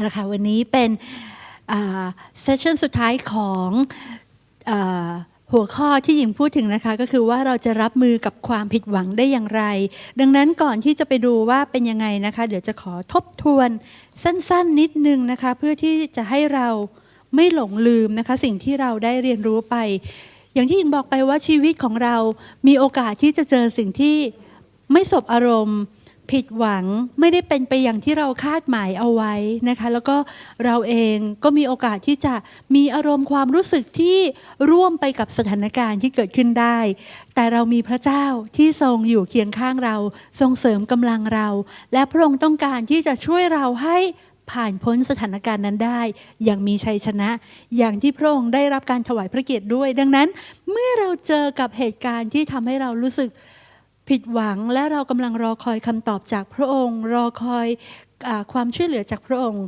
เอาละคะวันนี้เป็นเซสชันสุดท้ายของอหัวข้อที่หญิงพูดถึงนะคะก็คือว่าเราจะรับมือกับความผิดหวังได้อย่างไร ดังนั้นก่อนที่จะไปดูว่าเป็นยังไงนะคะ เดี๋ยวจะขอทบทวนสั้นๆนิดนึงนะคะ เพื่อที่จะให้เราไม่หลงลืมนะคะ สิ่งที่เราได้เรียนรู้ไป อย่างที่หญิงบอกไปว่าชีวิตของเรามีโอกาสที่จะเจอสิ่งที่ไม่สบอารมณ์ ผิดหวังไม่ได้เป็นไปอย่างที่เราคาดหมายเอาไว้นะคะ แล้วก็เราเองก็มีโอกาสที่จะมีอารมณ์ความรู้สึกที่ร่วมไปกับสถานการณ์ที่เกิดขึ้นได้ แต่เรามีพระเจ้าที่ทรงอยู่เคียงข้างเรา ทรงเสริมกำลังเรา และพระองค์ต้องการที่จะช่วยเราให้ผ่านพ้นสถานการณ์นั้นได้ อย่างมีชัยชนะ อย่างที่พระองค์ได้รับการถวายพระเกียรติด้วย ดังนั้น เมื่อเราเจอกับเหตุการณ์ที่ทำให้เรารู้สึก ผิดหวังและเรากำลังรอคอยคำตอบจากพระองค์ รอคอยอความช่วยเหลือจากพระองค์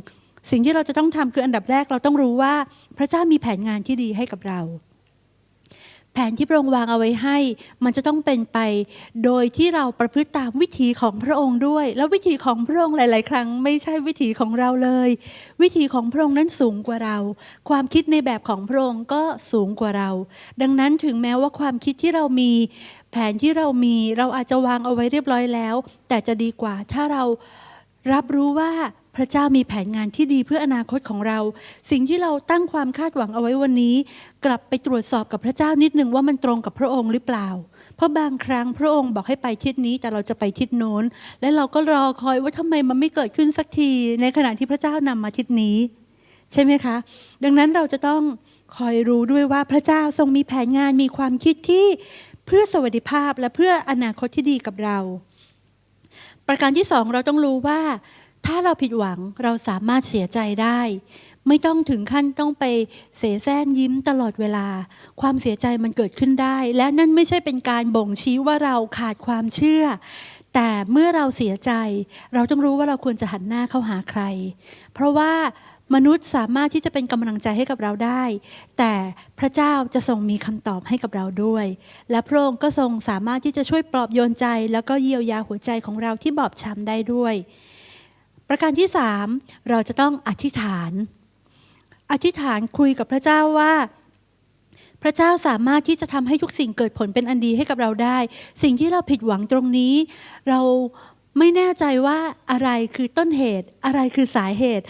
สิ่งที่เราจะต้องทำคืออันดับแรกเราต้องรู้ว่าพระเจ้ามีแผนงานที่ดีให้กับเรา แผนที่พระองค์วางเอาไว้ให้ มันจะต้องเป็นไป โดยที่เราประพฤติตามวิถีของพระองค์ด้วย แล้ววิถีของพระองค์หลาย ๆ ครั้ง ไม่ใช่วิถีของเราเลย วิถีของพระองค์นั้นสูงกว่าเรา ความคิดในแบบของพระองค์ก็สูงกว่าเรา ดังนั้นถึงแม้ว่าความคิดที่เรามี แผนที่เรามีเราอาจจะวางเอาไว้เรียบร้อยแล้ว แต่จะดีกว่าถ้าเรารับรู้ว่าพระเจ้ามีแผนงานที่ดีเพื่ออนาคตของเรา สิ่งที่เราตั้งความคาดหวังเอาไว้วันนี้ กลับไปตรวจสอบกับพระเจ้านิดนึงว่ามันตรงกับพระองค์หรือเปล่า เพราะบางครั้งพระองค์บอกให้ไปทิศนี้แต่เราจะไปทิศโน้น และเราก็รอคอยว่าทำไมมันไม่เกิดขึ้นสักที ในขณะที่พระเจ้านำมาทิศนี้ ใช่ไหมคะ ดังนั้นเราจะต้องคอยรู้ด้วยว่าพระเจ้าทรงมีแผนงานมีความคิดที่ เพื่อสวัสดิภาพและเพื่ออนาคตที่ดีกับเรา ประการที่สองเราต้องรู้ว่า ถ้าเราผิดหวังเราสามารถเสียใจได้ ไม่ต้องถึงขั้นต้องไปเสแสร้งยิ้มตลอดเวลา ความเสียใจมันเกิดขึ้นได้ และนั่นไม่ใช่เป็นการบ่งชี้ว่าเราขาดความเชื่อแต่เมื่อเราเสียใจ เราต้องรู้ว่าเราควรจะหันหน้าเข้าหาใคร เพราะว่า มนุษย์สามารถที่จะเป็นกำลังใจให้กับเราได้ แต่พระเจ้าจะทรงมีคำตอบให้กับเราด้วย และพระองค์ก็ทรงสามารถที่จะช่วยปลอบโยนใจ แล้วก็เยียวยาหัวใจของเราที่บอบช้ำได้ด้วย ประการที่สามเราจะต้องอธิษฐาน อธิษฐานคุยกับพระเจ้าว่าพระเจ้าสามารถที่จะทำให้ทุกสิ่งเกิดผลเป็นอันดีให้กับเราได้ สิ่งที่เราผิดหวังตรงนี้ เราไม่แน่ใจว่าอะไรคือต้นเหตุ อะไรคือสาเหตุ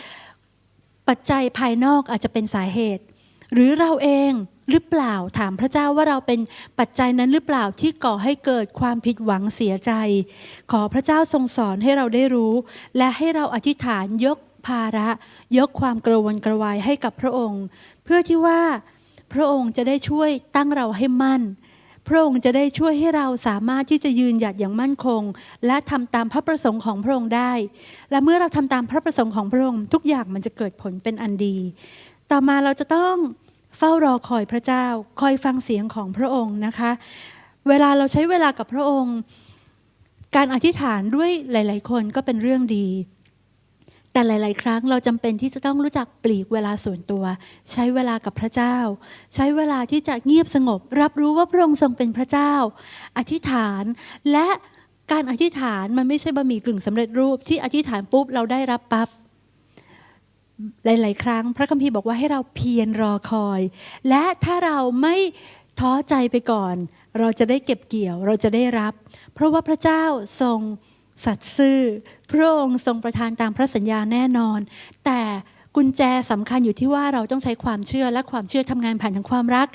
ปัจจัยภายนอกอาจจะเป็นสาเหตุ หรือเราเองหรือเปล่าถามพระเจ้าว่าเราเป็นปัจจัยนั้นหรือเปล่าที่ก่อให้เกิดความผิดหวังเสียใจ ขอพระเจ้าทรงสอนให้เราได้รู้ และให้เราอธิษฐานยกภาระ ยกความกระวนกระวายให้กับพระองค์ เพื่อที่ว่าพระองค์จะได้ช่วยตั้งเราให้มั่น พระองค์จะได้ช่วยให้เราสามารถที่จะยืนหยัดอย่างมั่นคง และทำตามพระประสงค์ของพระองค์ได้ และเมื่อเราทำตามพระประสงค์ของพระองค์ ทุกอย่างมันจะเกิดผลเป็นอันดี ต่อมาเราจะต้องเฝ้ารอคอยพระเจ้า คอยฟังเสียงของพระองค์นะคะ เวลาเราใช้เวลากับพระองค์ การอธิษฐานด้วยหลาย ๆ คนก็เป็นเรื่องดี แต่หลาย ๆ ครั้งเราจำเป็นที่จะต้องรู้จักปลีกเวลาส่วนตัว ใช้เวลากับพระเจ้า ใช้เวลาที่จะเงียบสงบ รับรู้ว่าพระองค์ทรงเป็นพระเจ้า อธิษฐานและการอธิษฐานมันไม่ใช่บะหมี่กึ่งสำเร็จรูปที่อธิษฐานปุ๊บเราได้รับปั๊บหลาย ๆ ครั้ง พระคัมภีร์บอกว่าให้เราเพียรรอคอย และถ้าเราไม่ท้อใจไปก่อน เราจะได้เก็บเกี่ยวเราจะได้รับ เพราะว่าพระเจ้าทรง สัตย์ซื่อ พระองค์ทรงประทานตามพระสัญญาแน่นอน แต่กุญแจสำคัญอยู่ที่ว่าเราต้องใช้ความเชื่อและความเชื่อทำงานผ่านทางความรัก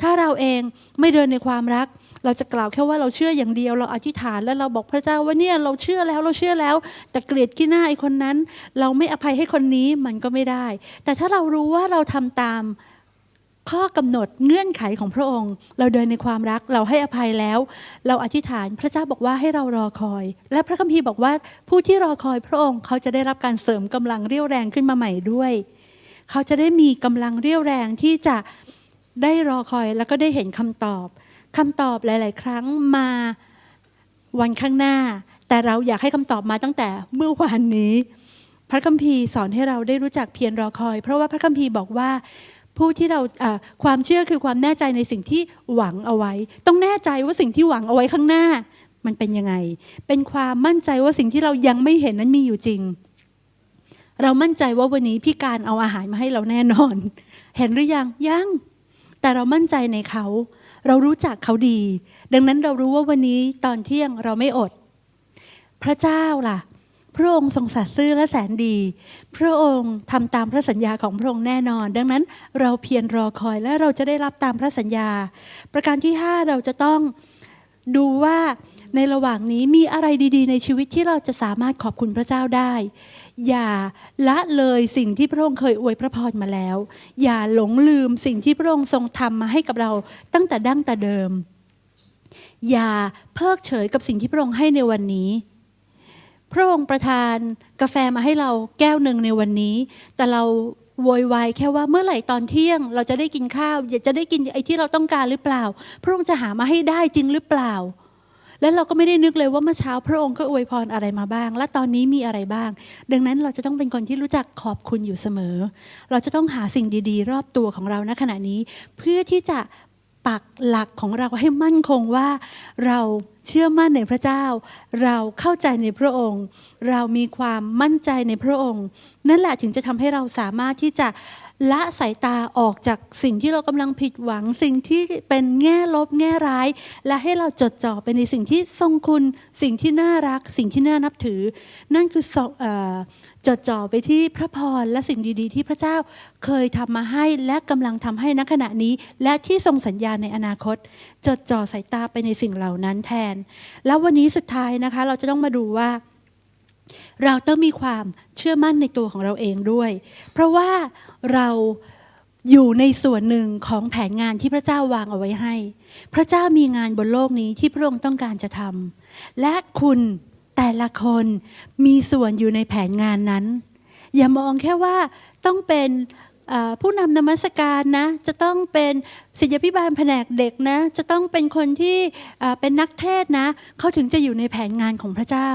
ถ้าเราเองไม่เดินในความรัก เราจะกล่าวแค่ว่าเราเชื่ออย่างเดียว เราอธิษฐานแล้วเราบอกพระเจ้าว่าเนี่ยเราเชื่อแล้วเราเชื่อแล้ว แต่เกลียดขี้หน้าไอ้คนนั้น เราไม่อภัยให้คนนี้มันก็ไม่ได้ แต่ถ้าเรารู้ว่าเราทำตาม ข้อกำหนดเงื่อนไขของพระองค์ เราเดินในความรักเราให้อภัยแล้ว เราอธิษฐานพระเจ้าบอกว่าให้เรารอคอย และพระคัมภีร์บอกว่าผู้ที่รอคอยพระองค์เขาจะได้รับการเสริมกำลังเรี่ยวแรงขึ้นมาใหม่ด้วย เขาจะได้มีกำลังเรี่ยวแรงที่จะได้รอคอยแล้วก็ได้เห็นคำตอบคำตอบหลาย ๆ ครั้งมาวันข้างหน้า แต่เราอยากให้คำตอบมาตั้งแต่เมื่อวานนี้ พระคัมภีร์สอนให้เราได้รู้จักเพียรรอคอย เพราะว่าพระคัมภีร์บอกว่า ผู้ที่เราความเชื่อคือความแน่ใจในสิ่งที่หวังเอาไว้ ต้องแน่ใจว่าสิ่งที่หวังเอาไว้ข้างหน้า มันเป็นยังไง เป็นความมั่นใจว่าสิ่งที่เรายังไม่เห็นนั้นมีอยู่จริง เรามั่นใจว่าวันนี้พี่การเอาอาหารมาให้เราแน่นอน เห็นหรือยังยังแต่เรามั่นใจในเขา เรารู้จักเขาดี ดังนั้นเรารู้ว่าวันนี้ตอนเที่ยงเราไม่อด พระเจ้าล่ะ พระองค์ทรงสัตย์ซื่อและแสนดี พระองค์ทำตามพระสัญญาของพระองค์แน่นอน ดังนั้นเราเพียรรอคอยและเราจะได้รับตามพระสัญญา ประการที่ 5 เราจะต้องดูว่าในระหว่างนี้มีอะไรดี ๆ ในชีวิตที่เราจะสามารถขอบคุณพระเจ้าได้ อย่าละเลยสิ่งที่พระองค์เคยอวยพระพรมาแล้ว อย่าหลงลืมสิ่งที่พระองค์ทรงทำมาให้กับเราตั้งแต่ดั้งแต่เดิม อย่าเพิกเฉยกับสิ่งที่พระองค์ให้ในวันนี้ พระองค์ประทานกาแฟมาให้เราแก้วหนึ่งในวันนี้ แต่เราโวยวายแค่ว่าเมื่อไหร่ตอนเที่ยง เราจะได้กินข้าวอยากจะได้กินไอ้ที่เราต้องการหรือเปล่า พระองค์จะหามาให้ได้จริงหรือเปล่า และเราก็ไม่ได้นึกเลยว่าเมื่อเช้าพระองค์ก็อวยพรอะไรมาบ้าง และตอนนี้มีอะไรบ้าง ดังนั้นเราจะต้องเป็นคนที่รู้จักขอบคุณอยู่เสมอ เราจะต้องหาสิ่งดี ๆ รอบตัวของเราณขณะนี้ เพื่อที่จะ ปักหลักของเราให้มั่นคงว่า เราเชื่อมั่นในพระเจ้า เราเข้าใจในพระองค์ เรามีความมั่นใจในพระองค์ นั่นแหละถึงจะทำให้เราสามารถที่จะ ละสายตาออกจากสิ่งที่เรากำลังผิดหวัง สิ่งที่เป็นแง่ลบแง่ร้าย และให้เราจดจ่อไปในสิ่งที่ทรงคุณ สิ่งที่น่ารัก สิ่งที่น่านับถือ นั่นคืออจดจ่อไปที่พระพรและสิ่งดีๆ ที่พระเจ้าเคยทำมาให้และกำลังทำให้ณขณะนี้ และที่ทรงสัญญาในอนาคต จดจ่อสายตาไปในสิ่งเหล่านั้นแทน แล้ววันนี้สุดท้ายนะคะ เราจะต้องมาดูว่า เราต้องมีความเชื่อมั่นในตัวของเราเองด้วย เพราะว่าเราอยู่ในส่วนหนึ่งของแผนงานที่พระเจ้าวางเอาไว้ให้ พระเจ้ามีงานบนโลกนี้ที่พระองค์ต้องการจะทำและคุณแต่ละคนมีส่วนอยู่ในแผนงานนั้น อย่ามองแค่ว่าต้องเป็นผู้นำนมัสการนะ จะต้องเป็นศิษยพิบาลแผนกเด็กนะ จะต้องเป็นคนที่เป็นนักเทศนะ เขาถึงจะอยู่ในแผนงานของพระเจ้า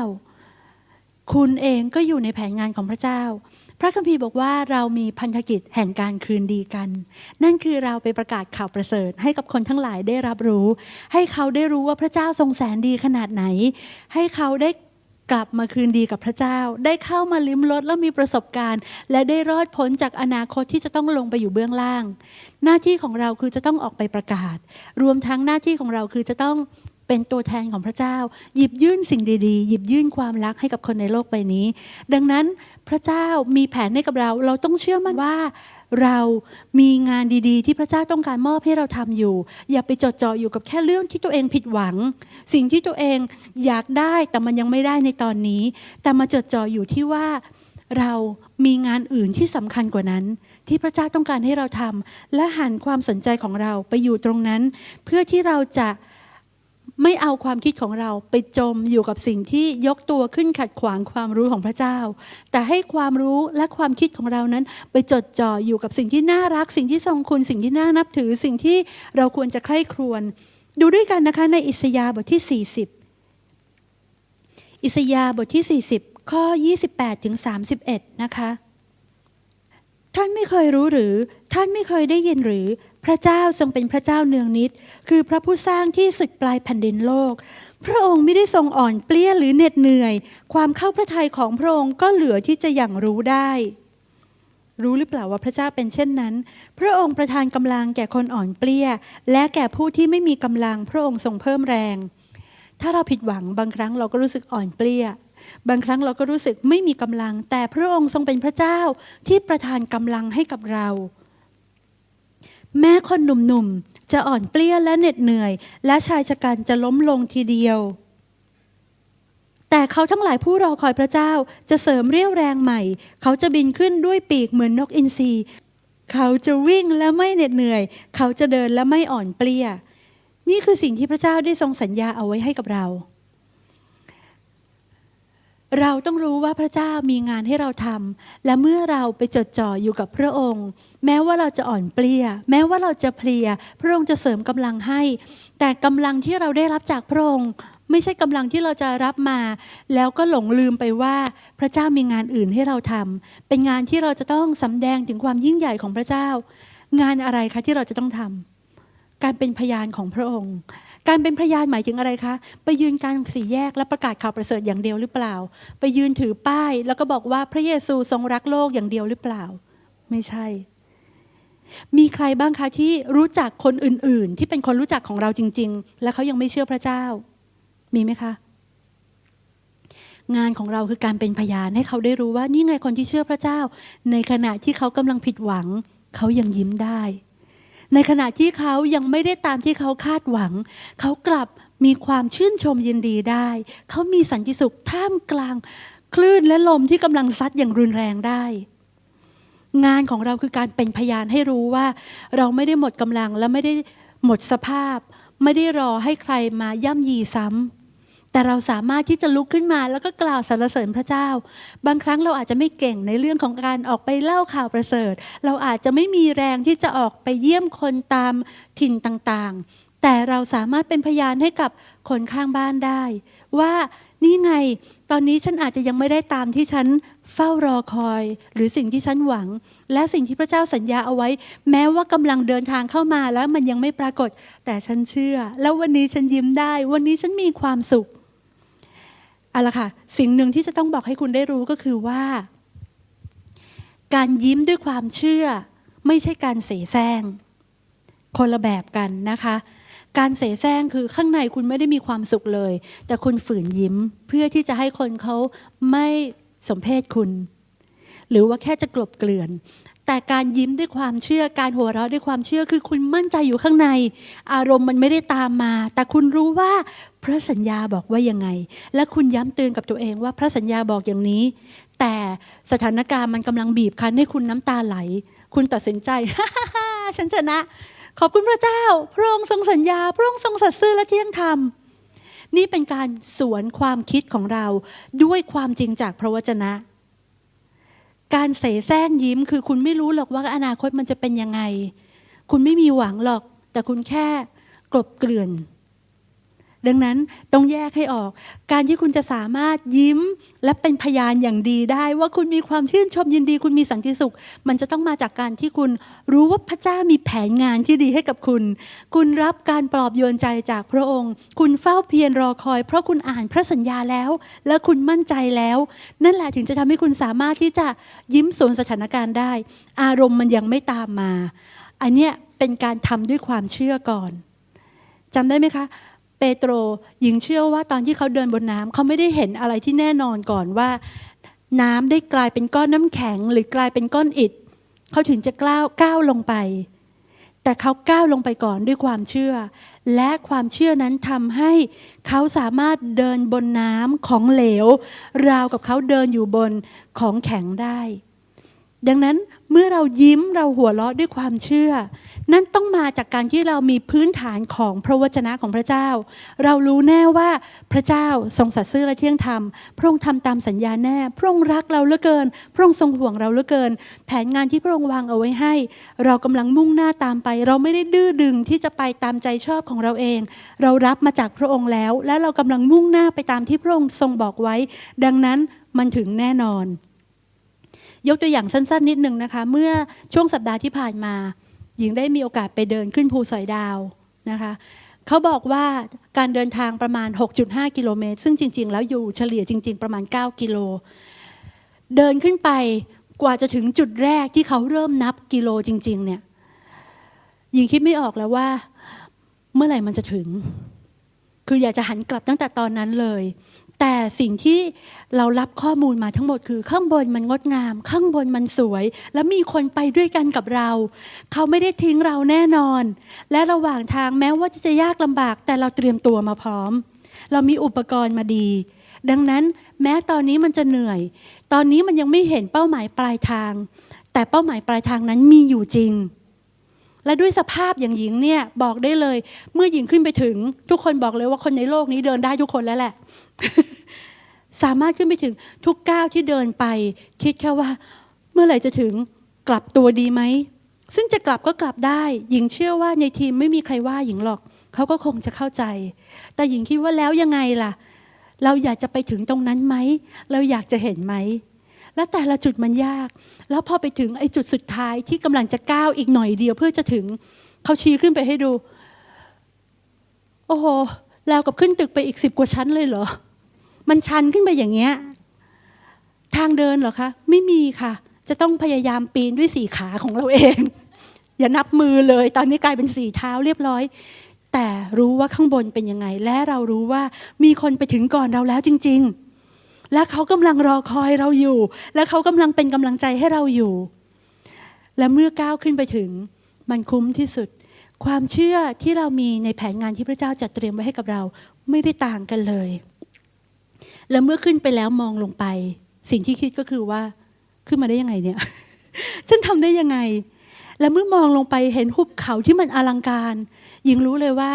คุณเองก็อยู่ในแผนงานของพระเจ้า พระคัมภีร์บอกว่าเรามีพันธกิจแห่งการคืนดีกัน นั่นคือเราไปประกาศข่าวประเสริฐ ให้กับคนทั้งหลายได้รับรู้ ให้เขาได้รู้ว่าพระเจ้าทรงแสนดีขนาดไหน ให้เขาได้กลับมาคืนดีกับพระเจ้า ได้เข้ามาลิ้มรสและมีประสบการณ์ และได้รอดพ้นจากอนาคตที่จะต้องลงไปอยู่เบื้องล่าง หน้าที่ของเราคือจะต้องออกไปประกาศ รวมทั้งหน้าที่ของเราคือจะต้อง เป็นตัวแทนของพระเจ้า หยิบยื่นสิ่งดีๆ หยิบยื่นความรักให้กับคนในโลกใบนี้ ดังนั้นพระเจ้ามีแผนให้กับเรา เราต้องเชื่อมั่นว่าเรามีงานดีๆ ที่พระเจ้าต้องการมอบให้เราทำอยู่ อย่าไปจดจ่ออยู่กับแค่เรื่องที่ตัวเองผิดหวัง สิ่งที่ตัวเองอยากได้แต่มันยังไม่ได้ในตอนนี้ แต่มาจดจ่ออยู่ที่ว่าเรามีงานอื่นที่สำคัญกว่านั้น ที่พระเจ้าต้องการให้เราทำและหันความสนใจของเราไปอยู่ตรงนั้น เพื่อที่เราจะ ไม่เอาความคิดของเราไปจมอยู่กับสิ่งที่ยกตัวขึ้นขัดขวางความรู้ของพระเจ้า แต่ให้ความรู้และความคิดของเรานั้น ไปจดจ่ออยู่กับสิ่งที่น่ารัก สิ่งที่ทรงคุณสิ่งที่น่านับถือ สิ่งที่เราควรจะใคร่ครวญดูด้วยกันนะคะในอิสยาห์บทที่ 40 อิสยาห์บทที่ 40 ข้อ 28ถึง31 นะคะ ท่านไม่เคยรู้หรือ ท่านไม่เคยได้ยินหรือ พระเจ้าทรงเป็นพระเจ้าเนืองนิด คือพระผู้สร้างที่สุดปลายแผ่นดินโลก พระองค์ไม่ได้ทรงอ่อนเปลี้ยหรือเหน็ดเหนื่อย ความเข้าพระทัยของพระองค์ก็เหลือที่จะอย่างรู้ได้ รู้หรือเปล่าว่าพระเจ้าเป็นเช่นนั้น พระองค์ประทานกำลังแก่คนอ่อนเปลี้ย และแก่ผู้ที่ไม่มีกำลังพระองค์ทรงเพิ่มแรง ถ้าเราผิดหวังบางครั้งเราก็รู้สึกอ่อนเปลี้ยบางครั้งเราก็รู้สึกไม่มีกำลัง แต่พระองค์ทรงเป็นพระเจ้าที่ประทานกำลังให้กับเรา แม้คนหนุ่มๆ จะอ่อนเปลี้ยและเหน็ดเหนื่อย และชายชะกันจะล้มลงทีเดียว แต่เขาทั้งหลายผู้รอคอยพระเจ้าจะเสริมเรี่ยวแรงใหม่ เขาจะบินขึ้นด้วยปีกเหมือนนกอินทรีเขาจะวิ่งและไม่เหน็ดเหนื่อย เขาจะเดินและไม่อ่อนเปลี้ย นี่คือสิ่งที่พระเจ้าได้ทรงสัญญาเอาไว้ให้กับเรา เราต้องรู้ว่าพระเจ้ามีงานให้เราทำและเมื่อเราไปจดจ่ออยู่กับพระองค์ แม้ว่าเราจะอ่อนเปลี้ย แม้ว่าเราจะเพลีย พระองค์จะเสริมกำลังให้ แต่กำลังที่เราได้รับจากพระองค์ ไม่ใช่กำลังที่เราจะรับมา แล้วก็หลงลืมไปว่าพระเจ้ามีงานอื่นให้เราทำเป็นงานที่เราจะต้องสำแดงถึงความยิ่งใหญ่ของพระเจ้า งานอะไรคะที่เราจะต้องทำการเป็นพยานของพระองค์ การเป็นพยานหมายถึงอะไรคะ ไปยืนกลางสี่แยกและประกาศข่าวประเสริฐอย่างเดียวหรือเปล่า ไปยืนถือป้าย แล้วก็บอกว่าพระเยซูทรงรักโลกอย่างเดียวหรือเปล่า ไม่ใช่ มีใครบ้างคะที่รู้จักคนอื่น ๆ ที่เป็นคนรู้จักของเราจริง ๆ และเขายังไม่เชื่อพระเจ้า มีไหมคะ งานของเราคือการเป็นพยานให้เขาได้รู้ว่านี่ไงคนที่เชื่อพระเจ้า ในขณะที่เขากำลังผิดหวัง เขายังยิ้มได้ ในขณะที่เขายังไม่ได้ตามที่เขาคาดหวัง เขากลับมีความชื่นชมยินดีได้ เขามีสันติสุขท่ามกลาง คลื่นและลมที่กำลังซัดอย่างรุนแรงได้ งานของเราคือการเป็นพยานให้รู้ว่า เราไม่ได้หมดกำลังและไม่ได้หมดสภาพ ไม่ได้รอให้ใครมาย่ำยีซ้ำ แต่เราสามารถที่จะลุกขึ้นมาแล้วก็กล่าวสรรเสริญพระเจ้า บางครั้งเราอาจจะไม่เก่งในเรื่องของการออกไปเล่าข่าวประเสริฐ เราอาจจะไม่มีแรงที่จะออกไปเยี่ยมคนตามถิ่นต่างๆ แต่เราสามารถเป็นพยานให้กับคนข้างบ้านได้ ว่านี่ไง ตอนนี้ฉันอาจจะยังไม่ได้ตามที่ฉันเฝ้ารอคอย หรือสิ่งที่ฉันหวัง และสิ่งที่พระเจ้าสัญญาเอาไว้ แม้ว่ากำลังเดินทางเข้ามาแล้วมันยังไม่ปรากฏ แต่ฉันเชื่อ แล้ววันนี้ฉันยิ้มได้ วันนี้ฉันมีความสุข เอาละค่ะ สิ่งหนึ่งที่จะต้องบอกให้คุณได้รู้ก็คือว่า การยิ้มด้วยความเชื่อ ไม่ใช่การเสแสร้งคนละแบบกันนะคะ การเสแสร้งคือข้างในคุณไม่ได้มีความสุขเลย แต่คุณฝืนยิ้มเพื่อที่จะให้คนเขาไม่สมเพศคุณ หรือว่าแค่จะกลบเกลื่อน แต่การยิ้มด้วยความเชื่อการหัวเราะด้วยความเชื่อคือคุณมั่นใจอยู่ข้างใน อารมณ์มันไม่ได้ตามมา แต่คุณรู้ว่าพระสัญญาบอกว่ายังไง และคุณย้ำเตือนกับตัวเองว่าพระสัญญาบอกอย่างนี้ แต่สถานการณ์มันกำลังบีบคั้นให้คุณน้ำตาไหล คุณตัดสินใจฉันชนะ ขอบคุณพระเจ้า พระองค์ทรงสัญญา พระองค์ทรงสัตย์ซื่อและเที่ยงธรรมนี่เป็นการสวนความคิดของเราด้วยความจริงจากพระวจนะ การเสแสร้งยิ้มคือคุณไม่รู้หรอกว่าอนาคตมันจะเป็นยังไง คุณไม่มีหวังหรอก แต่คุณแค่กลบเกลื่อน ดังนั้นต้องแยกให้ออก การที่คุณจะสามารถยิ้มและเป็นพยานอย่างดีได้ ว่าคุณมีความชื่นชมยินดี คุณมีสันติสุข มันจะต้องมาจากการที่คุณรู้ว่าพระเจ้ามีแผนงานที่ดีให้กับคุณ คุณรับการปลอบโยนใจจากพระองค์ คุณเฝ้าเพียรรอคอย เพราะคุณอ่านพระสัญญาแล้ว และคุณมั่นใจแล้ว นั่นแหละถึงจะทำให้คุณสามารถที่จะยิ้มสวนสถานการณ์ได้ อารมณ์มันยังไม่ตามมา อันเนี้ยเป็นการทำด้วยความเชื่อก่อนจำได้ไหมคะ เปโตรหญิงเชื่อว่าตอนที่เขาเดินบนน้ำเขาไม่ได้เห็นอะไรที่แน่นอนก่อนว่า น้ำได้กลายเป็นก้อนน้ำแข็ง หรือกลายเป็นก้อนอิฐเขาถึงจะกล้าวก้าวลงไป แต่เขาก้าวลงไปก่อนด้วยความเชื่อ และความเชื่อนั้นทำให้เขาสามารถเดินบนน้ำของเหลว ราวกับเขาเดินอยู่บนของแข็งได้ ดังนั้นเมื่อเรายิ้มเราหัวเราะด้วยความเชื่อ นั่นต้องมาจากการที่เรามีพื้นฐานของพระวจนะของพระเจ้า เรารู้แน่ว่าพระเจ้าทรงสัตย์ซื่อและเที่ยงธรรม พระองค์ทำตามสัญญาแน่ พระองค์รักเราเหลือเกิน พระองค์ทรงห่วงเราเหลือเกิน แผนงานที่พระองค์วางเอาไว้ให้ เรากำลังมุ่งหน้าตามไป เราไม่ได้ดื้อดึงที่จะไปตามใจชอบของเราเอง เรารับมาจากพระองค์แล้ว และเรากำลังมุ่งหน้าไปตามที่พระองค์ทรงบอกไว้ ดังนั้นมันถึงแน่นอน ยกตัวอย่างสั้นๆ นิดนึงนะคะ เมื่อช่วงสัปดาห์ที่ผ่านมา หญิงได้มีโอกาสไปเดินขึ้นภูสอยดาวนะคะเขาบอกว่าการเดินทางประมาณ 6.5 กิโลเมตร ซึ่งจริง ๆ แล้วอยู่เฉลี่ยจริง ๆ ประมาณ 9 กิโล เดินขึ้นไปกว่าจะถึงจุดแรกที่เขาเริ่มนับกิโลจริง ๆ เนี่ยหญิงคิดไม่ออกแล้วว่า เมื่อไหร่มันจะถึง คืออยากจะหันกลับตั้งแต่ตอนนั้นเลย แต่สิ่งที่เรารับข้อมูลมาทั้งหมดคือข้างบนมันงดงาม ข้างบนมันสวย แล้วมีคนไปด้วยกันกับเรา เขาไม่ได้ทิ้งเราแน่นอน และระหว่างทางแม้ว่าจะยากลำบาก แต่เราเตรียมตัวมาพร้อม เรามีอุปกรณ์มาดี ดังนั้นแม้ตอนนี้มันจะเหนื่อย ตอนนี้มันยังไม่เห็นเป้าหมายปลายทาง แต่เป้าหมายปลายทางนั้นมีอยู่จริง และด้วยสภาพอย่างหญิงเนี่ยบอกได้เลย เมื่อหญิงขึ้นไปถึง ทุกคนบอกเลยว่าคนในโลกนี้เดินได้ทุกคนแล้วแหละ สามารถขึ้นไปถึงทุกก้าวที่เดินไป คิดแค่ว่า เมื่อไหร่จะถึงกลับตัวดีไหมซึ่งจะกลับก็กลับได้ หญิงเชื่อว่าในทีมไม่มีใครว่าหญิงหรอกเขาก็คงจะเข้าใจ แต่หญิงคิดว่าแล้วยังไงล่ะ เราอยากจะไปถึงตรงนั้นไหม เราอยากจะเห็นไหม แล้วแต่ละจุดมันยาก แล้วพอไปถึงไอ้จุดสุดท้ายที่กำลังจะก้าวอีกหน่อยเดียวเพื่อจะถึงเขาชี้ขึ้นไปให้ดู โอ้โหแล้วกับขึ้นตึกไปอีกสิบกว่าชั้นเลยเหรอ มันชันขึ้นไปอย่างเงี้ย ทางเดินเหรอคะ ไม่มีค่ะ จะต้องพยายามปีนด้วยสี่ขาของเราเอง อย่านับมือเลย ตอนนี้กลายเป็นสี่เท้าเรียบร้อย แต่รู้ว่าข้างบนเป็นยังไง และเรารู้ว่ามีคนไปถึงก่อนเราแล้วจริง ๆ และเขากำลังรอคอยเราอยู่ และเขากำลังเป็นกำลังใจให้เราอยู่ และเมื่อก้าวขึ้นไปถึง มันคุ้มที่สุด ความเชื่อที่เรามีในแผนงานที่พระเจ้าจัดเตรียมไว้ให้กับเรา ไม่ได้ต่างกันเลย และเมื่อขึ้นไปแล้วมองลงไป สิ่งที่คิดก็คือว่า ขึ้นมาได้ยังไงเนี่ย ฉันทำได้ยังไง และเมื่อมองลงไปเห็นหุบเขาที่มันอลังการ ยิงรู้เลยว่า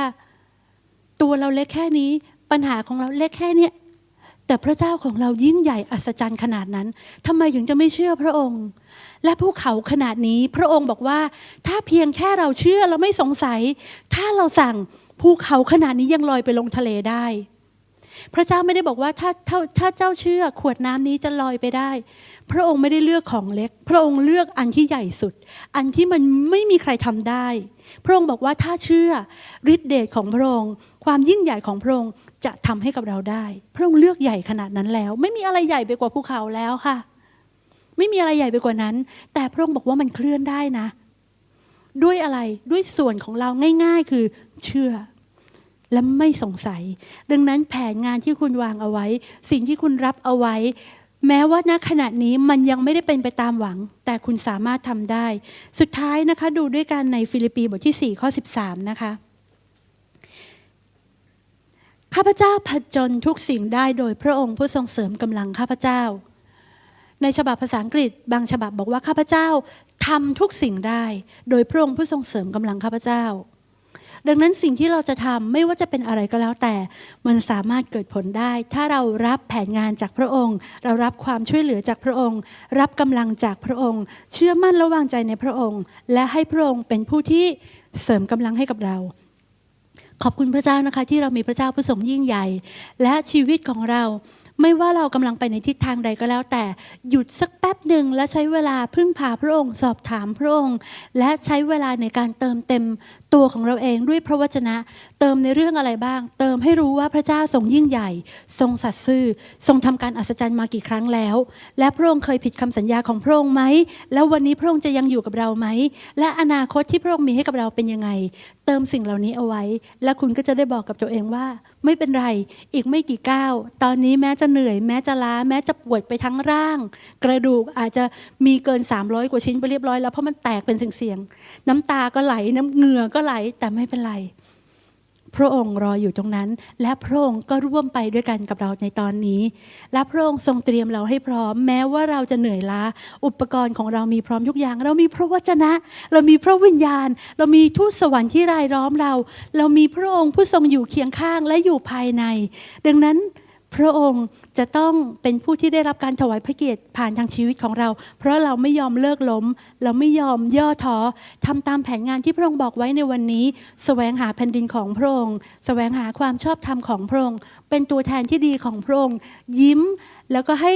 ตัวเราเล็กแค่นี้ ปัญหาของเราเล็กแค่เนี้ย แต่พระเจ้าของเรายิ่งใหญ่อัศจรรย์ขนาดนั้นทำไมถึงจะไม่เชื่อพระองค์ และภูเขาขนาดนี้พระองค์บอกว่า ถ้าเพียงแค่เราเชื่อเราไม่สงสัย ถ้าเราสั่งภูเขาขนาดนี้ยังลอยไปลงทะเลได้ พระเจ้าไม่ได้บอกว่าถ้าถ้าถ้าเจ้าเชื่อขวดน้ำนี้จะลอยไปได้ พระองค์ไม่ได้เลือกของเล็ก พระองค์เลือกอันที่ใหญ่สุด อันที่มันไม่มีใครทำได้ พระองค์บอกว่าถ้าเชื่อฤทธิเดชของพระองค์ ความยิ่งใหญ่ของพระองค์จะทำให้กับเราได้ พระองค์เลือกใหญ่ขนาดนั้นแล้ว ไม่มีอะไรใหญ่ไปกว่าภูเขาแล้วค่ะ ไม่มีอะไรใหญ่ไปกว่านั้น แต่พระองค์บอกว่ามันเคลื่อนได้นะ ด้วยอะไรด้วยส่วนของเราง่าย ๆ คือเชื่อและไม่สงสัย ดังนั้นแผนงานที่คุณวางเอาไว้ สิ่งที่คุณรับเอาไว้ แม้ว่าณขณะนี้มันยังไม่ได้เป็นไปตามหวัง แต่คุณสามารถทำได้ สุดท้ายนะคะดูด้วยกันในฟิลิปปีบทที่ 4 ข้อ 13 นะคะข้าพเจ้าผจญทุกสิ่งได้โดยพระองค์ผู้ทรงเสริมกำลังข้าพเจ้า ในฉบับภาษาอังกฤษ บางฉบับบอกว่าข้าพเจ้าทำทุกสิ่งได้ โดยพระองค์ผู้ทรงเสริมกำลังข้าพเจ้า ดังนั้นสิ่งที่เราจะทำไม่ว่าจะเป็นอะไรก็แล้วแต่ มันสามารถเกิดผลได้ ถ้าเรารับแผนงานจากพระองค์ เรารับความช่วยเหลือจากพระองค์ รับกำลังจากพระองค์ เชื่อมั่นและวางใจในพระองค์ และให้พระองค์เป็นผู้ที่เสริมกำลังให้กับเราขอบคุณพระเจ้านะคะที่เรามีพระเจ้าผู้ทรงยิ่งใหญ่ และชีวิตของเรา ไม่ว่าเรากำลังไปในทิศทางใดก็แล้ว แต่หยุดสักแป๊บหนึ่งและใช้เวลาพึ่งพาพระองค์ สอบถามพระองค์ และใช้เวลาในการเติมเต็มตัวของเราเองด้วยพระวจนะ เติมในเรื่องอะไรบ้าง เติมให้รู้ว่าพระเจ้าทรงยิ่งใหญ่ ทรงสัตย์ซื่อ ทรงทำการอัศจรรย์มากี่ครั้งแล้ว และพระองค์เคยผิดคำสัญญาของพระองค์ไหมแล้ววันนี้พระองค์จะยังอยู่กับเราไหมและอนาคตที่พระองค์มีให้กับเราเป็นยังไง เติมสิ่งเหล่านี้เอาไว้ และคุณก็จะได้บอกกับตัวเองว่า ไม่เป็นไร อีกไม่กี่ก้าว ตอนนี้แม้จะเหนื่อย แม้จะล้า แม้จะปวดไปทั้งร่าง กระดูกอาจจะมีเกิน 300 กว่าชิ้นไปเรียบร้อยแล้วเพราะมันแตกเป็นเสียงๆน้ำตาก็ไหลน้ำเหงื่อก็ไหลแต่ไม่เป็นไร พระองค์รออยู่ตรงนั้น และพระองค์ก็ร่วมไปด้วยกันกับเราในตอนนี้ และพระองค์ทรงเตรียมเราให้พร้อม แม้ว่าเราจะเหนื่อยล้า อุปกรณ์ของเรามีพร้อมทุกอย่าง เรามีพระวจนะ เรามีพระวิญญาณ เรามีทูตสวรรค์ที่รายล้อมเรา เรามีพระองค์ผู้ทรงอยู่เคียงข้างและอยู่ภายใน ดังนั้น พระองค์จะต้องเป็นผู้ที่ได้รับการถวายพระเกียรติผ่านทางชีวิตของเรา เพราะเราไม่ยอมเลิกล้ม เราไม่ยอมย่อท้อทำตามแผนงานที่พระองค์บอกไว้ในวันนี้แสวงหาแผ่นดินของพระองค์แสวงหาความชอบธรรมของพระองค์ เป็นตัวแทนที่ดีของพระองค์ ยิ้มแล้วก็ให้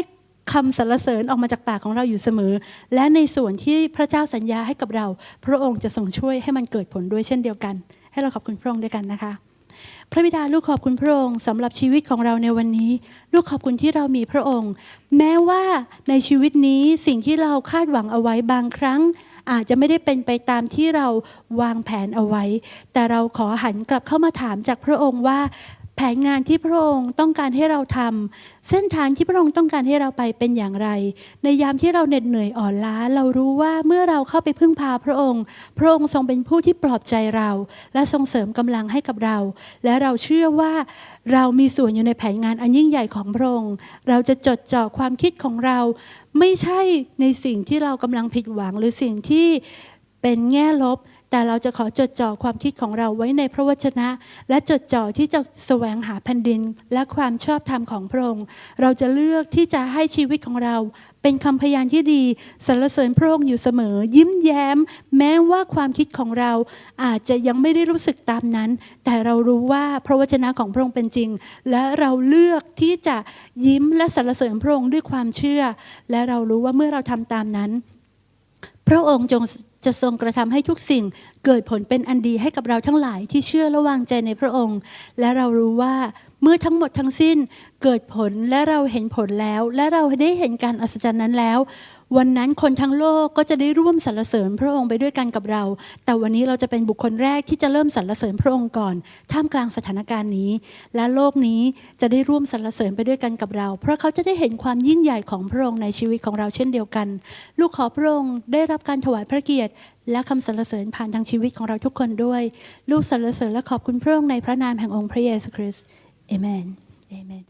คำสรรเสริญออกมาจากปากของเราอยู่เสมอ และในส่วนที่พระเจ้าสัญญาให้กับเรา พระองค์จะทรงช่วยให้มันเกิดผลด้วยเช่นเดียวกัน ให้เราขอบคุณพระองค์ด้วยกันนะคะ พระบิดาลูกขอบคุณพระองค์สำหรับชีวิตของเราในวันนี้ ลูกขอบคุณที่เรามีพระองค์ แม้ว่าในชีวิตนี้สิ่งที่เราคาดหวังเอาไว้บางครั้ง อาจจะไม่ได้เป็นไปตามที่เราวางแผนเอาไว้ แต่เราขอหันกลับเข้ามาถามจากพระองค์ว่า แผนงานที่พระองค์ต้องการให้เราทำเส้นทางที่พระองค์ต้องการให้เราไปเป็นอย่างไร ในยามที่เราเหน็ดเหนื่อยอ่อนล้า เรารู้ว่าเมื่อเราเข้าไปพึ่งพาพระองค์ พระองค์ทรงเป็นผู้ที่ปลอบใจเรา และทรงเสริมกำลังให้กับเรา และเราเชื่อว่าเรามีส่วนอยู่ในแผนงานอันยิ่งใหญ่ของพระองค์ เราจะจดจ่อความคิดของเรา ไม่ใช่ในสิ่งที่เรากำลังผิดหวังหรือสิ่งที่เป็นแง่ลบ แต่เราจะขอจดจ่อความคิดของเราไว้ในพระวจนะ และจดจ่อที่จะแสวงหาแผ่นดิน และความชอบธรรมของพระองค์ เราจะเลือกที่จะให้ชีวิตของเรา เป็นคำพยานที่ดีสรรเสริญพระองค์อยู่เสมอ ยิ้มแย้ม แม้ว่าความคิดของเราอาจจะยังไม่ได้รู้สึกตามนั้น แต่เรารู้ว่าพระวจนะของพระองค์เป็นจริง และเราเลือกที่จะยิ้มและสรรเสริญพระองค์ด้วยความเชื่อ และเรารู้ว่าเมื่อเราทำตามนั้น พระองค์จง จะทรงกระทำให้ทุกสิ่งเกิดผลเป็นอันดีให้กับเราทั้งหลายที่เชื่อและวางใจในพระองค์ และเรารู้ว่าเมื่อทั้งหมดทั้งสิ้นเกิดผลและเราเห็นผลแล้ว และเราได้เห็นการอัศจรรย์นั้นแล้ว วันนั้นคนทั้งโลกก็จะได้ร่วมสรรเสริญพระองค์ไปด้วยกันกับเรา แต่วันนี้เราจะเป็นบุคคลแรกที่จะเริ่มสรรเสริญพระองค์ก่อน ท่ามกลางสถานการณ์นี้ และโลกนี้จะได้ร่วมสรรเสริญไปด้วยกันกับเรา เพราะเขาจะได้เห็นความยิ่งใหญ่ของพระองค์ในชีวิตของเราเช่นเดียวกัน ลูกขอพระองค์ได้รับการถวายพระเกียรติ และคำสรรเสริญผ่านทางชีวิตของเราทุกคนด้วย ลูกสรรเสริญและขอบคุณพระองค์ในพระนามแห่งองค์พระเยซูคริสต์เอเมนเอเมน